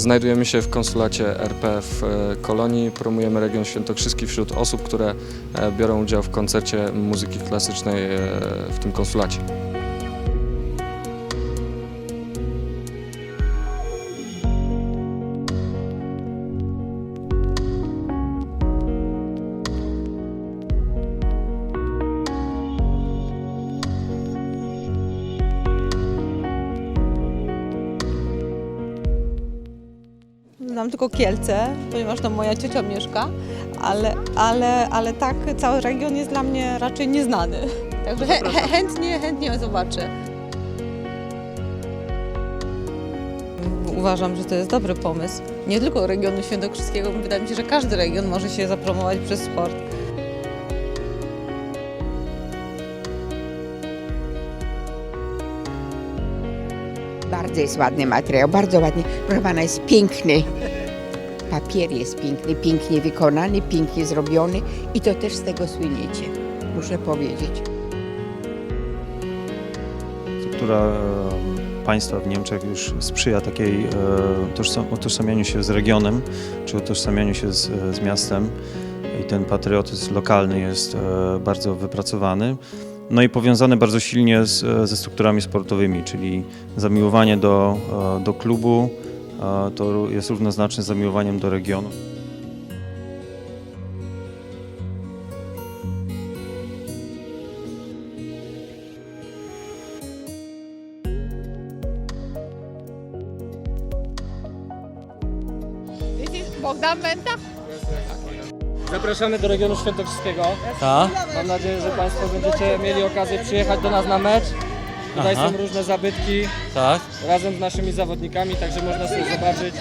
Znajdujemy się w konsulacie RP w e, Kolonii. Promujemy region świętokrzyski wśród osób, które e, biorą udział w koncercie muzyki klasycznej e, w tym konsulacie. Znam tylko Kielce, ponieważ tam moja ciocia mieszka, ale, ale, ale tak cały region jest dla mnie raczej nieznany. Także he, he, chętnie, chętnie zobaczę. Uważam, że to jest dobry pomysł. Nie tylko regionu świętokrzyskiego, bo wydaje mi się, że każdy region może się zapromować przez sport. Bardzo jest ładny materiał, bardzo ładny. Proszę pana, jest piękny. Papier jest piękny, pięknie wykonany, pięknie zrobiony i to też z tego słyniecie, muszę powiedzieć. która e, państwa w Niemczech już sprzyja takiej e, tożsam- utożsamianiu się z regionem, czy utożsamianiu się z, z miastem i ten patriotyzm lokalny jest e, bardzo wypracowany. No i powiązany bardzo silnie z, ze strukturami sportowymi, czyli zamiłowanie do, e, do klubu e, to jest równoznaczne z zamiłowaniem do regionu. Bogdan Wenta? Zapraszamy do regionu świętokrzyskiego. Tak? Mam nadzieję, że Państwo będziecie mieli okazję przyjechać do nas na mecz. Tutaj Aha. są różne zabytki Tak. razem z naszymi zawodnikami, także można sobie zobaczyć.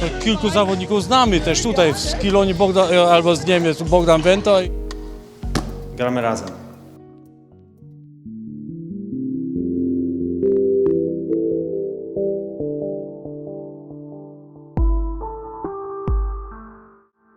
To kilku zawodników znamy też tutaj z Kilonii Bogdan, albo z Niemiec Bogdan Wento. Gramy razem.